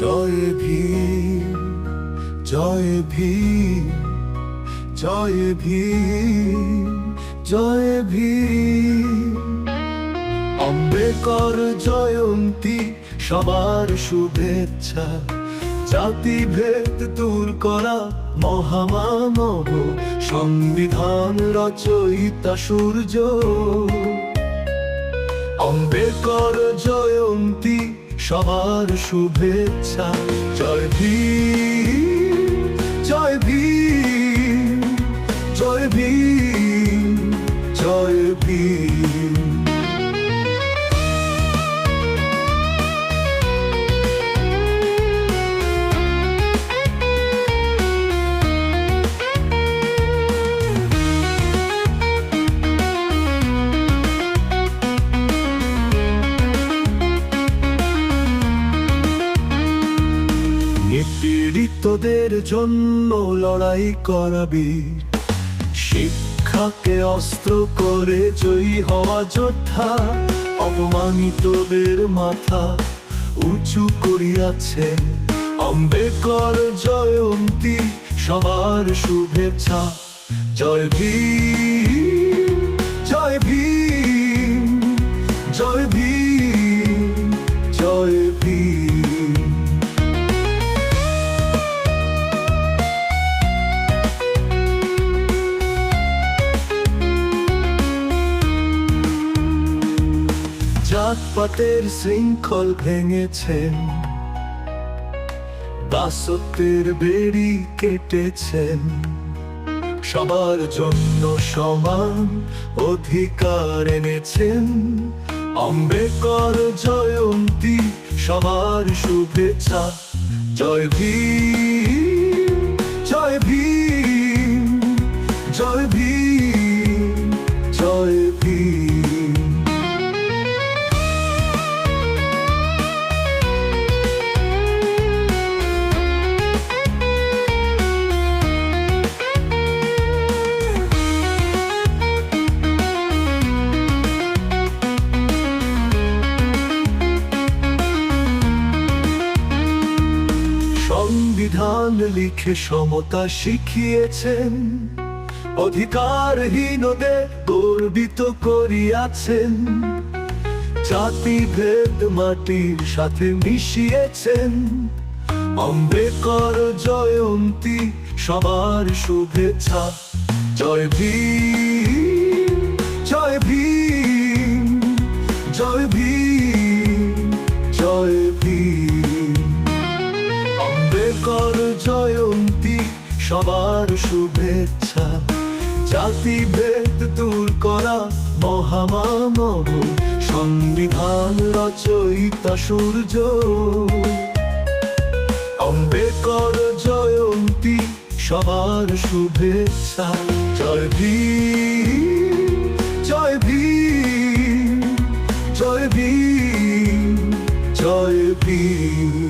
জয় ভীম জয় ভীম জয় ভীম জয় ভীম। অম্বেকর জয়ন্তী, সবার শুভেচ্ছা। জাতিভেদ দূর করা মহামানব, সংবিধান রচয়িতা সূর্য। অম্বেকর জয়ন্তী সবার শুভেচ্ছা। জয় ভীম। নিপীড়িতদের জন্য লড়াই করাবি। শিক্ষাকে অস্ত্র করে জয়ী হওয়া যোদ্ধা, অপমানিতদের মাথা উঁচু করিয়াছে। অম্বেকর জয়ন্তী, সবার শুভেচ্ছা। জয় ভীম। জাতপাতের শৃঙ্খল ভেঙেছেন। দাসত্বের বেড়ি কেটেছেন। সবার জন্য সমান অধিকার এনেছেন। অম্বেকর জয়ন্তী, সবার শুভেচ্ছা। জয় ভীম জয় ভীম জয় ভীম। সংবিধান লিখে সমতা শিখিয়েছেন। অধিকারহীনদের গর্বিত করিয়াছেন। জাতিভেদ মাটির সাথে মিশিয়েছেন। অম্বেকর জয়ন্তী, সবার শুভেচ্ছা। জয় ভীম জয় ভীম জয় ভীম। সবার শুভেচ্ছা। জাতিভেদ দূর করা মহামানব। সংবিধান রচয়িতা সূর্য। অম্বেকর জয়ন্তী, সবার শুভেচ্ছা। জয় ভীম জয় ভীম জয় ভীম জয় ভীম।